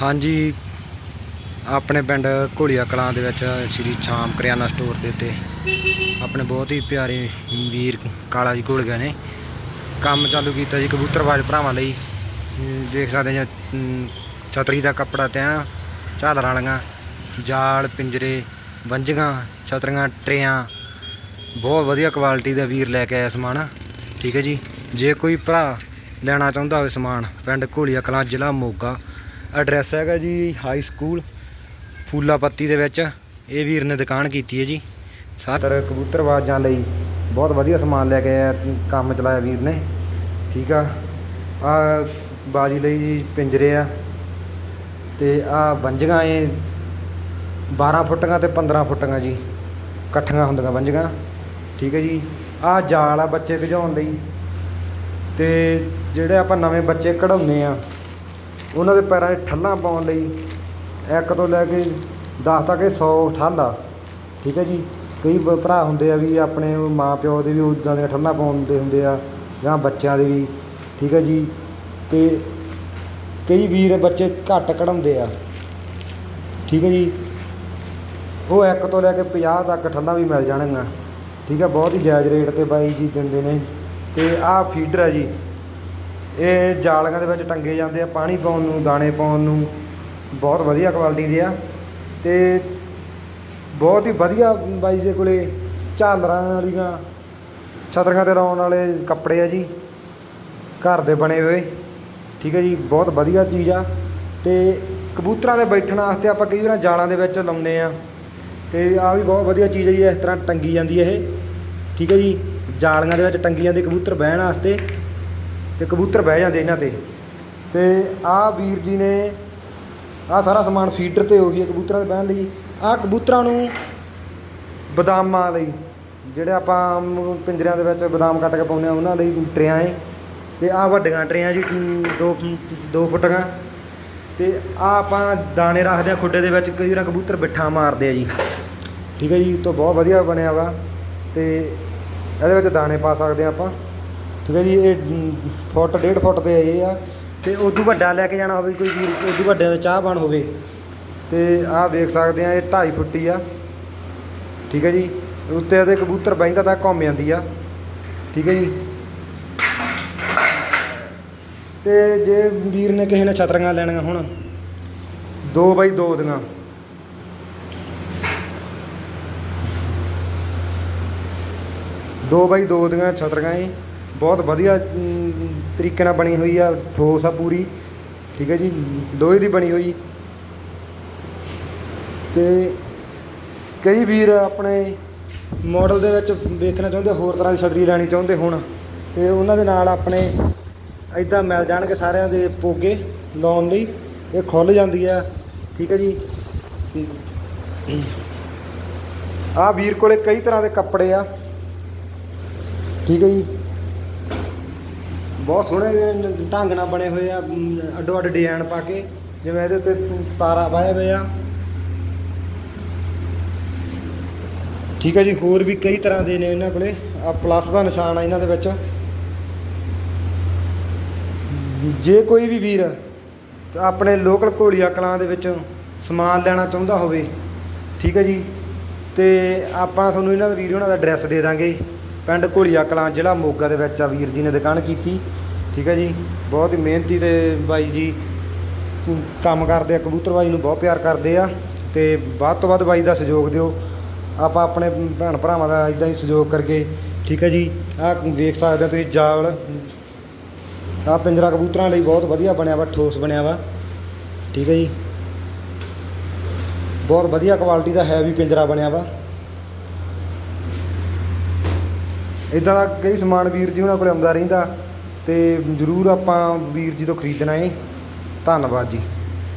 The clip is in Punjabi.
ਹਾਂਜੀ, ਆਪਣੇ ਪਿੰਡ ਘੋਲੀਆ ਕਲਾਂ ਦੇ ਵਿੱਚ ਸ਼੍ਰੀ ਸ਼ਾਮ ਕਰਿਆਨਾ ਸਟੋਰ ਦੇ ਉੱਤੇ ਆਪਣੇ ਬਹੁਤ ਹੀ ਪਿਆਰੇ ਵੀਰ ਕਾਲਾ ਜੀ ਘੋਲ ਗਏ ਨੇ। ਕੰਮ ਚਾਲੂ ਕੀਤਾ ਜੀ ਕਬੂਤਰਬਾਜ਼ ਭਰਾਵਾਂ ਲਈ। ਦੇਖ ਸਕਦੇ ਜਾਂ ਛਤਰੀ ਦਾ ਕੱਪੜਾ ਤਿਆਂ, ਝਾਲਰਾਂ ਵਾਲੀਆਂ, ਜਾਲ, ਪਿੰਜਰੇ ਵੰਜੀਆਂ ਛਤਰੀਆਂ, ਟਰੇਆਂ, ਬਹੁਤ ਵਧੀਆ ਕੁਆਲਿਟੀ ਦਾ ਵੀਰ ਲੈ ਕੇ ਆਇਆ ਸਮਾਨ। ਠੀਕ ਹੈ ਜੀ, ਜੇ ਕੋਈ ਭਰਾ ਲੈਣਾ ਚਾਹੁੰਦਾ ਹੋਵੇ ਸਮਾਨ, ਪਿੰਡ ਘੋਲੀਆ ਕਲਾਂ, ਜ਼ਿਲ੍ਹਾ ਮੋਗਾ ਐਡਰੈਸ ਹੈਗਾ ਜੀ ਹਾਈ ਸਕੂਲ ਫੂਲਾਪੱਤੀ ਦੇ ਵਿੱਚ। ਇਹ ਵੀਰ ਨੇ ਦੁਕਾਨ ਕੀਤੀ ਹੈ ਜੀ। ਸਾਤਰ ਕਬੂਤਰਬਾਜ਼ਾਂ ਲਈ ਬਹੁਤ ਵਧੀਆ ਸਮਾਨ ਲੈ ਕੇ ਆਇਆ, ਕੰਮ ਚਲਾਇਆ ਵੀਰ ਨੇ। ਠੀਕ ਆ। ਆ ਬਾਜੀ ਲਈ ਜੀ ਪਿੰਜਰੇ ਆ। ਤੇ ਆ ਵੰਜੀਆਂ ਇਹ 12 ਫੁੱਟੀਆਂ ਤੇ 15 ਫੁੱਟੀਆਂ ਜੀ। ਇਕੱਠੀਆਂ ਹੁੰਦੀਆਂ ਵੰਜੀਆਂ ਠੀਕ ਹੈ ਜੀ। ਆ ਜਾਲ ਆ ਬੱਚੇ ਭਜਾਉਣ ਲਈ। ਤੇ ਜਿਹੜੇ ਆਪਾਂ ਨਵੇਂ ਬੱਚੇ ਕਢਾਉਂਦੇ ਆ ਉਹਨਾਂ ਦੇ ਪੈਰਾਂ 'ਚ ਠੱਲਾਂ ਪਾਉਣ ਲਈ ਇੱਕ ਤੋਂ ਲੈ ਕੇ 10 ਤੱਕ ਇਹ 100 ਠੱਲ ਆ। ਠੀਕ ਹੈ ਜੀ? ਕਈ ਭਰਾ ਹੁੰਦੇ ਆ ਵੀ ਆਪਣੇ ਮਾਂ ਪਿਓ ਦੇ ਵੀ ਉੱਦਾਂ ਦੀਆਂ ਠੱਲਾਂ ਪਾਉਂਦੇ ਹੁੰਦੇ ਆ ਜਾਂ ਬੱਚਿਆਂ ਦੇ ਵੀ। ਠੀਕ ਹੈ ਜੀ? ਤੇ ਕਈ ਵੀਰ ਬੱਚੇ ਘੱਟ ਕਢਾਉਂਦੇ ਆ। ਠੀਕ ਹੈ ਜੀ? ਉਹ ਇੱਕ ਤੋਂ ਲੈ ਕੇ 50 ਤੱਕ ਠੱਲਾਂ ਵੀ ਮਿਲ ਜਾਣਗੀਆਂ। ਠੀਕ ਹੈ? ਬਹੁਤ ਹੀ ਜਾਇਜ਼ ਰੇਟ ਤੇ ਬਾਈ ਜੀ ਦਿੰਦੇ ਨੇ। ਤੇ ਆਹ ਫੀਡਰ ਹੈ ਜੀ। ਇਹ ਜਾਲੀਆਂ ਦੇ ਵਿੱਚ ਟੰਗੇ ਜਾਂਦੇ ਆ, ਪਾਣੀ ਪਾਉਣ ਨੂੰ, ਦਾਣੇ ਪਾਉਣ ਨੂੰ, ਬਹੁਤ ਵਧੀਆ ਕੁਆਲਿਟੀ ਦੇ ਆ ਤੇ ਬਹੁਤ ਹੀ ਵਧੀਆ ਬਾਈ ਦੇ ਕੋਲੇ ਝਾਲਰਾਂ ਵਾਲੀਆਂ ਛਤਰੀਆਂ ਤੇ ਲਾਉਣ ਵਾਲੇ ਕੱਪੜੇ ਆ ਜੀ, ਘਰ ਦੇ ਬਣੇ ਹੋਏ, ਠੀਕ ਹੈ ਜੀ, ਬਹੁਤ ਵਧੀਆ ਚੀਜ਼ ਆ ਤੇ ਕਬੂਤਰਾਂ ਦੇ ਬੈਠਣ ਵਾਸਤੇ ਆਪਾਂ ਕਈ ਵਾਰ ਜਾਲਾਂ ਦੇ ਵਿੱਚ ਲਾਉਂਦੇ ਆ ਤੇ ਆ ਵੀ ਬਹੁਤ ਵਧੀਆ ਚੀਜ਼ ਹੈ ਜੀ, ਇਸ ਤਰ੍ਹਾਂ ਟੰਗੀ ਜਾਂਦੀ ਹੈ ਇਹ, ਠੀਕ ਹੈ ਜੀ ਜਾਲੀਆਂ ਦੇ ਵਿੱਚ ਟੰਗੀ ਜਾਂਦੀ ਕਬੂਤਰ ਬਹਿਣ ਵਾਸਤੇ ਤੇ ਕਬੂਤਰ ਬਹਿ ਜਾਂਦੇ ਇਹਨਾਂ ਤੇ। ਤੇ ਆ ਵੀਰ ਜੀ ਨੇ ਆ ਸਾਰਾ ਸਮਾਨ ਫੀਡਰ ਤੇ ਉਹੀ ਹੈ ਕਬੂਤਰਾਂ ਦੇ ਬਹਿਣ ਲਈ। ਆ ਕਬੂਤਰਾਂ ਨੂੰ ਬਦਾਮਾਂ ਲਈ, ਜਿਹੜੇ ਆਪਾਂ ਆਮ ਪਿੰਜਰਿਆਂ ਦੇ ਵਿੱਚ ਬਦਾਮ ਕੱਟ ਕੇ ਪਾਉਂਦੇ ਆ ਉਹਨਾਂ ਲਈ ਟਰੇਆਂ ਏ ਤੇ ਆ ਵੱਡੀਆਂ ਟਰੇਆਂ ਜੀ 2 2 ਫੁੱਟੀਆਂ ਤੇ ਆ ਆਪਾਂ ਦਾਣੇ ਰੱਖਦੇ ਆ ਖੁੱਡੇ ਦੇ ਵਿੱਚ, ਕਈ ਵਾਰ ਕਬੂਤਰ ਬਿੱਠਾ ਮਾਰਦੇ ਆ ਜੀ। ਠੀਕ ਹੈ ਜੀ ਤੋਂ ਬਹੁਤ ਵਧੀਆ ਬਣਿਆ ਵਾ। ਤੇ ਇਹਦੇ ਵਿੱਚ ਦਾਣੇ ਪਾ ਸਕਦੇ ਆ ਆਪਾਂ। ਠੀਕ ਹੈ ਜੀ, ਇਹ ਫੁੱਟ, ਡੇਢ ਫੁੱਟ ਦੇ ਇਹ ਆ। ਤੇ ਉਦੋਂ ਵੱਡਾ ਲੈ ਕੇ ਜਾਣਾ ਹੋਵੇ, ਕੋਈ ਵੀਰ ਉਦੋਂ ਵੱਡੇ ਦਾ ਚਾਹ ਬਣ ਹੋਵੇ। ਤੇ ਆਹ ਵੇਖ ਸਕਦੇ ਆ, ਇਹ 2.5 ਫੁੱਟੀ ਆ। ਠੀਕ ਹੈ ਜੀ? ਉੱਤੇ ਇਹਦੇ ਕਬੂਤਰ ਬਹਿੰਦਾ ਤਾਂ ਘੁੰਮ ਜਾਂਦੀ ਆ। ਠੀਕ ਹੈ ਜੀ? ਤੇ ਜੇ ਵੀਰ ਨੇ ਕਿਸੇ ਨੇ ਛਤਰੀਆਂ ਲੈਣੀਆਂ ਹੁਣ 2 ਬਾਈ 2 ਦੀਆਂ। ਦੋ ਬਾਈ ਦੋ ਦੀਆਂ ਛਤਰੀਆਂ ਏ ਬਹੁਤ ਵਧੀਆ ਤਰੀਕੇ ਨਾਲ ਬਣੀ ਹੋਈ ਆ, ਠੋਸ ਆ ਪੂਰੀ। ਠੀਕ ਹੈ ਜੀ, ਲੋਹੇ ਦੀ ਬਣੀ ਹੋਈ। ਤੇ ਕਈ ਵੀਰ ਆਪਣੇ ਮਾਡਲ ਦੇ ਵਿੱਚ ਵੇਖਣਾ ਚਾਹੁੰਦੇ, ਹੋਰ ਤਰ੍ਹਾਂ ਦੀ ਛਤਰੀ ਲੈਣੀ ਚਾਹੁੰਦੇ ਹੁਣ। ਤੇ ਉਹਨਾਂ ਦੇ ਨਾਲ ਆਪਣੇ ਇਦਾਂ ਮਿਲ ਜਾਣਗੇ ਸਾਰਿਆਂ ਦੇ ਪੋਗੇ ਲਾਉਣ ਲਈ। ਇਹ ਖੁੱਲ ਜਾਂਦੀ ਆ। ਠੀਕ ਹੈ ਜੀ। ਆ ਵੀਰ ਕੋਲੇ ਕਈ ਤਰ੍ਹਾਂ ਦੇ ਕੱਪੜੇ ਆ। ਠੀਕ ਹੈ ਜੀ। ਬਹੁਤ ਸੋਹਣੇ ਢੰਗ ਨਾਲ ਬਣੇ ਹੋਏ ਆ ਅੱਡੋ ਅੱਡ ਡਿਜ਼ਾਈਨ ਪਾ ਕੇ, ਜਿਵੇਂ ਇਹਦੇ ਉੱਤੇ ਤਾਰਾ ਵਾਏ ਹੋਏ ਠੀਕ ਹੈ ਜੀ, ਹੋਰ ਵੀ ਕਈ ਤਰ੍ਹਾਂ ਦੇ ਨੇ ਇਹਨਾਂ ਕੋਲੇ। ਆ ਪਲੱਸ ਦਾ ਨਿਸ਼ਾਨ ਆ ਇਹਨਾਂ ਦੇ ਵਿੱਚ। ਜੇ ਕੋਈ ਵੀ ਵੀਰ ਆਪਣੇ ਲੋਕਲ ਘੋਲੀਆ ਕਲਾਂ ਦੇ ਵਿੱਚ ਸਮਾਨ ਲੈਣਾ ਚਾਹੁੰਦਾ ਹੋਵੇ, ਠੀਕ ਹੈ ਜੀ, ਤੇ ਆਪਾਂ ਤੁਹਾਨੂੰ ਇਹਨਾਂ ਦਾ ਵੀਰ ਉਹਨਾਂ ਦਾ ਐਡਰੈਸ ਦੇ ਦਾਂਗੇ। ਪਿੰਡ ਘੋਲੀਆ ਕਲਾਂ, ਜ਼ਿਲ੍ਹਾ ਮੋਗਾ ਦੇ ਵਿੱਚ ਆ ਵੀਰ ਜੀ ਨੇ ਦੁਕਾਨ ਕੀਤੀ। ਠੀਕ ਹੈ ਜੀ, ਬਹੁਤ ਹੀ ਮਿਹਨਤੀ ਤੇ ਬਾਈ ਜੀ, ਕੰਮ ਕਰਦੇ ਆ, ਕਬੂਤਰ ਬਾਈ ਨੂੰ ਬਹੁਤ ਪਿਆਰ ਕਰਦੇ ਆ ਤੇ ਵੱਧ ਤੋਂ ਵੱਧ ਬਾਈ ਦਾ ਸਹਿਯੋਗ ਦਿਓ। ਆਪਾਂ ਆਪਣੇ ਭੈਣ ਭਰਾਵਾਂ ਦਾ ਇਦਾਂ ਹੀ ਸਹਿਯੋਗ ਕਰਕੇ, ਠੀਕ ਹੈ ਜੀ, ਆਹ ਵੇਖ ਸਕਦੇ ਤੁਸੀਂ ਜਾਵਲ। ਆਹ ਪਿੰਜਰਾ ਕਬੂਤਰਾਂ ਲਈ ਬਹੁਤ ਵਧੀਆ ਬਣਿਆ ਵਾ, ਠੋਸ ਬਣਿਆ ਵਾ, ਠੀਕ ਹੈ ਜੀ। ਬਹੁਤ ਵਧੀਆ ਕੁਆਲਿਟੀ ਦਾ ਹੈ ਵੀ ਪਿੰਜਰਾ ਬਣਿਆ ਵਾ। ਇਦਾਂ ਦਾ ਕਈ ਸਮਾਨ ਵੀਰ ਜੀ ਉਹਨਾਂ ਕੋਲ ਆਉਂਦਾ ਰਹਿੰਦਾ। ਅਤੇ ਜਰੂਰ ਆਪਾਂ ਵੀਰ ਜੀ ਤੋਂ ਖਰੀਦਣਾ ਏ। ਧੰਨਵਾਦ ਜੀ।